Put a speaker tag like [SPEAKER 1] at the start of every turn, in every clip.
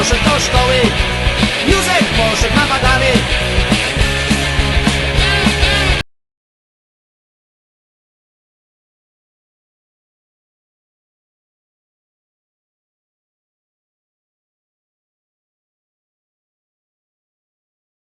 [SPEAKER 1] poszedł do szkoły.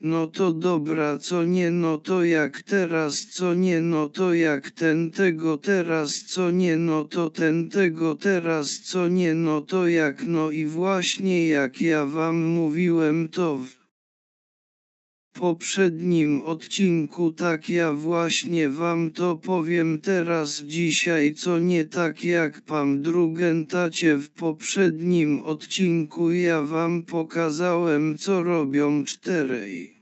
[SPEAKER 1] No to dobra, co nie, no to jak teraz, co nie, no to jak ten tego teraz, co nie, no to ten tego teraz, co nie, no to jak, no i właśnie jak ja wam mówiłem to w poprzednim odcinku tak ja właśnie wam to powiem teraz dzisiaj co nie tak jak pan drugentacie w poprzednim odcinku ja wam pokazałem co robią czterej.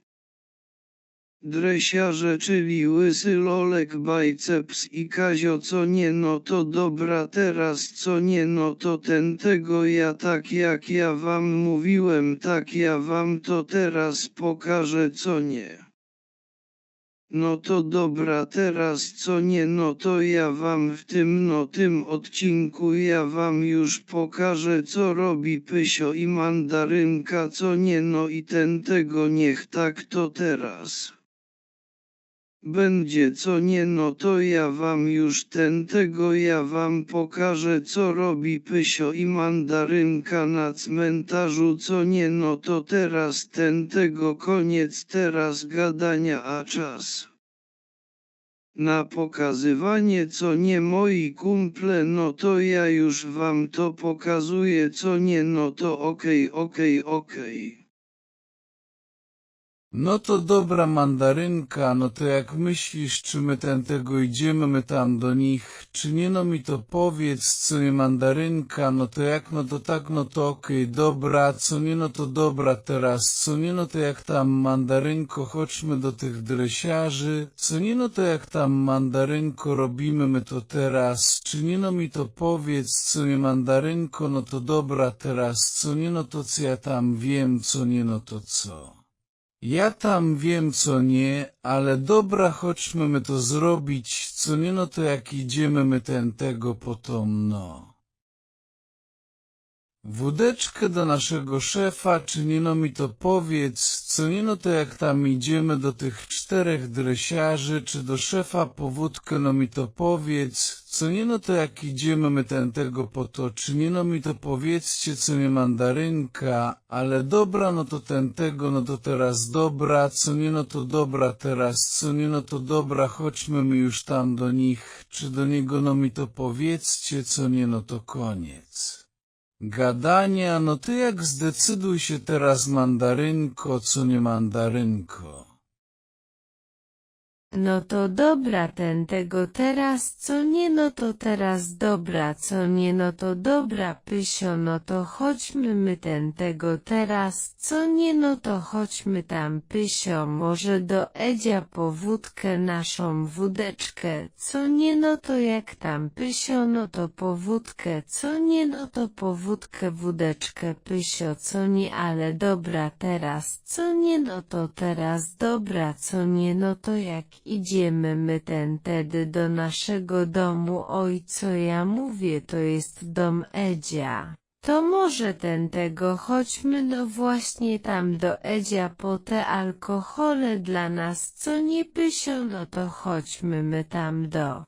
[SPEAKER 1] Dresiarze czyli Łysy Lolek Bajceps i Kazio co nie no to dobra teraz co nie no to ten tego ja tak jak ja wam mówiłem tak ja wam to teraz pokażę co nie. No to dobra teraz co nie no to ja wam w tym no tym odcinku ja wam już pokażę co robi Pysio i Mandarynka co nie no i ten tego niech tak to teraz. Będzie co nie no to ja wam już ten tego ja wam pokażę co robi Pysio i Mandarynka na cmentarzu co nie no to teraz ten tego koniec teraz gadania a czas. Na pokazywanie co nie moi kumple no to ja już wam to pokazuję co nie no to okej okay, okej okay, okej. Okay.
[SPEAKER 2] No to dobra mandarynka, no to jak myślisz, czy my ten tego idziemy my tam do nich, czy nie no mi to powiedz, co nie mandarynka, no to jak no to tak, no to okej, okay, dobra, co nie no to dobra teraz, co nie no to jak tam mandarynko, chodźmy do tych dresiarzy, co nie no to jak tam mandarynko robimy my to teraz, czy nie no mi to powiedz, co nie mandarynko, no to dobra teraz, co nie no to co ja tam wiem, co nie no to co. Ja tam wiem co nie, ale dobra chodźmy my to zrobić, co nie no to jak idziemy my ten tego potom no. Wódeczkę do naszego szefa, czy nie no mi to powiedz, co nie no to jak tam idziemy do tych czterech dresiarzy, czy do szefa po wódkę no mi to powiedz, co nie no to jak idziemy my ten tego po to, czy nie no mi to powiedzcie, co nie mandarynka, ale dobra no to ten tego, no to teraz dobra, co nie no to dobra teraz, co nie no to dobra, chodźmy my już tam do nich, czy do niego no mi to powiedzcie, co nie no to koniec. Gadania, no ty jak zdecyduj się teraz mandarynko, co nie mandarynko.
[SPEAKER 3] No to dobra ten tego teraz co nie no to teraz dobra co nie no to dobra pysio no to chodźmy my ten tego teraz co nie no to chodźmy tam pysio może do Edzia po wódkę naszą wódeczkę co nie no to jak tam pysio no to po wódkę co nie no to po wódkę wódeczkę pysio co nie ale dobra teraz co nie no to teraz dobra co nie no to jak idziemy my ten tedy do naszego domu oj co ja mówię to jest dom Edzia. To może ten tego chodźmy no właśnie tam do Edzia po te alkohole dla nas co nie pysio no to chodźmy my tam do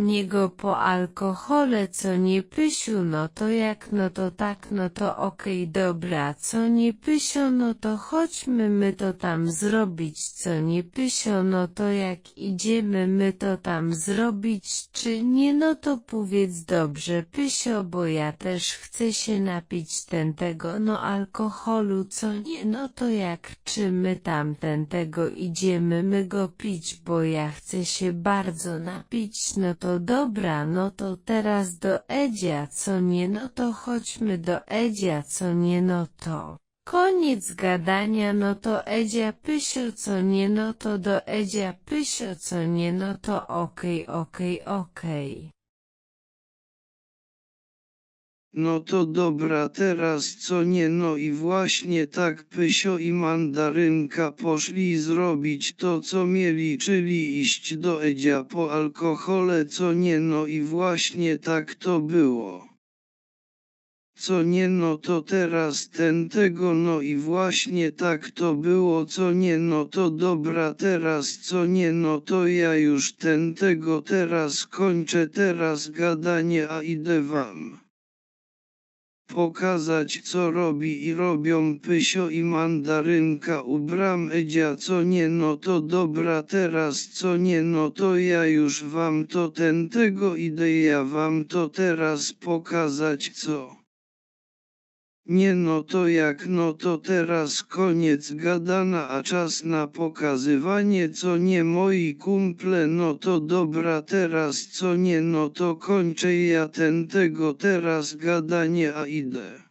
[SPEAKER 3] niego po alkohole co nie pysiu no to jak no to tak no to okej okay, dobra co nie pysio no to chodźmy my to tam zrobić co nie pysio no to jak idziemy my to tam zrobić czy nie no to powiedz dobrze pysio bo ja też chcę się napić ten tego no alkoholu co nie no to jak czy my tam ten tego idziemy my go pić bo ja chcę się bardzo napić no to dobra no to teraz do Edzia co nie no to chodźmy do Edzia co nie no to. Koniec gadania no to Edzia Pysio co nie no to do Edzia Pysio co nie no to okej okej okej.
[SPEAKER 1] No to dobra teraz co nie no i właśnie tak Pysio i Mandarynka poszli zrobić to co mieli czyli iść do Edzia po alkohole co nie no i właśnie tak to było. Co nie no to teraz ten tego no i właśnie tak to było co nie no to dobra teraz co nie no to ja już ten tego teraz kończę teraz gadanie a idę wam Pokazać co robi i robią Pysio i Mandarynka u bram Edzia co nie no to dobra teraz co nie no to ja już wam to ten tego idę ja wam to teraz pokazać co. Nie no to jak no to teraz koniec gadana a czas na pokazywanie co nie moi kumple no to dobra teraz co nie no to kończę ja ten tego teraz gadanie a idę.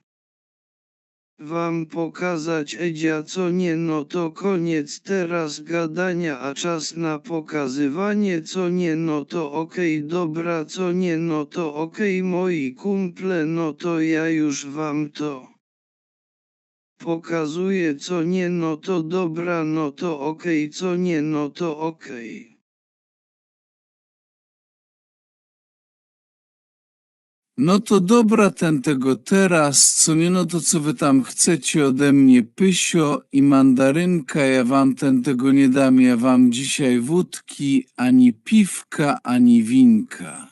[SPEAKER 1] Wam pokazać Edzia co nie no to koniec teraz gadania a czas na pokazywanie co nie no to okej dobra co nie no to okej moi kumple no to ja już wam to pokazuję co nie no to dobra no to okej co nie no to okej.
[SPEAKER 2] No to dobra ten tego teraz, co nie no to co wy tam chcecie ode mnie, Pysio i Mandarynka, ja wam ten tego nie dam, ja wam dzisiaj wódki, ani piwka, ani winka.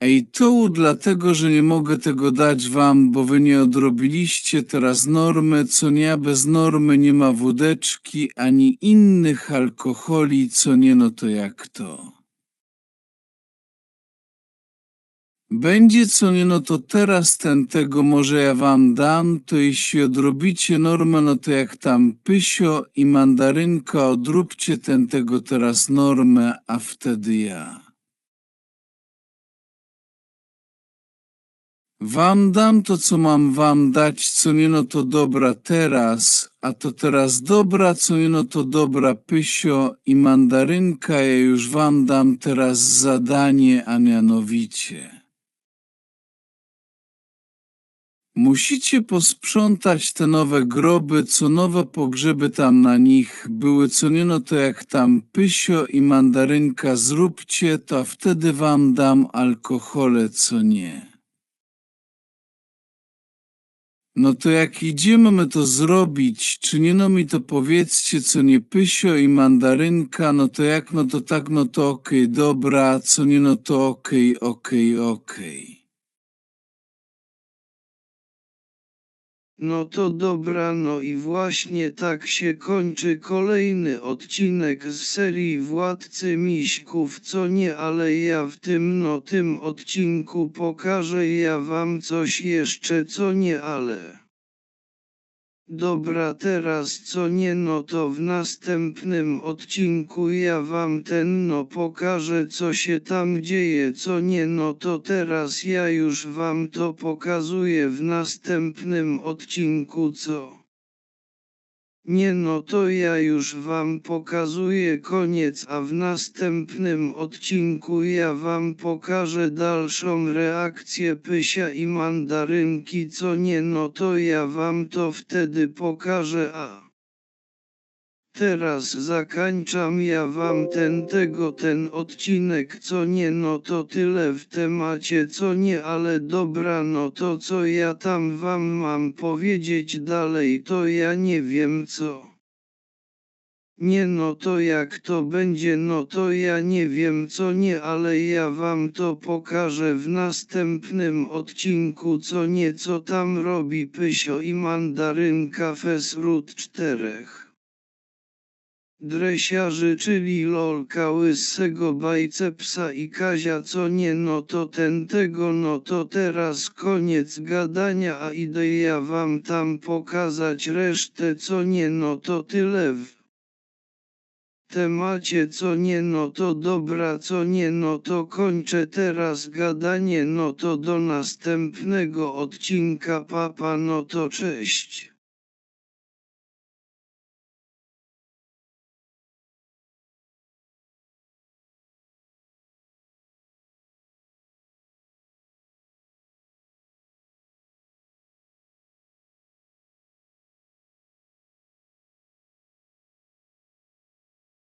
[SPEAKER 2] Ej, to dlatego, że nie mogę tego dać wam, bo wy nie odrobiliście teraz normy, co nie, a bez normy nie ma wódeczki, ani innych alkoholi, co nie, no to jak to. Będzie co nie, no to teraz ten tego może ja wam dam, to jeśli odrobicie normę, no to jak tam Pysio i Mandarynka, odróbcie ten tego teraz normę, a wtedy ja. Wam dam to, co mam wam dać, co nie no to dobra teraz, a to teraz dobra, co nie no to dobra Pysio i Mandarynka, ja już wam dam teraz zadanie, a mianowicie. Musicie posprzątać te nowe groby, co nowe pogrzeby tam na nich były, co nie no to jak tam Pysio i Mandarynka zróbcie, to wtedy wam dam alkohole, co nie. No to jak idziemy my to zrobić, czy nie no mi to powiedzcie, co nie Pysio i Mandarynka, no to jak no to tak, no to okej, dobra, co nie no to okej, okej, okej.
[SPEAKER 1] No to dobra, no i właśnie tak się kończy kolejny odcinek z serii Władcy Miśków, co nie, ale ja w tym no tym odcinku pokażę ja wam coś jeszcze, co nie, ale. Dobra, teraz co nie, no to w następnym odcinku ja wam ten no pokażę, co się tam dzieje, co nie, no to teraz ja już wam to pokazuję w następnym odcinku, co. Nie no to ja już wam pokazuję koniec, a w następnym odcinku ja wam pokażę dalszą reakcję Pysia i Mandarynki, co nie no to ja wam to wtedy pokażę, a... Teraz zakończam ja wam ten tego ten odcinek. Co nie no to tyle w temacie co nie ale dobra no to co ja tam wam mam powiedzieć dalej to ja nie wiem co. Nie no to jak to będzie no to ja nie wiem co nie ale ja wam to pokażę w następnym odcinku. Co nie co tam robi Pysio i Mandarynka Fesrut czterech dresiarzy, czyli lolka łysego bajcepsa i Kazia co nie no to ten tego no to teraz koniec gadania a idę ja wam tam pokazać resztę co nie no to tyle w temacie co nie no to dobra co nie no to kończę teraz gadanie no to do następnego odcinka papa no to cześć.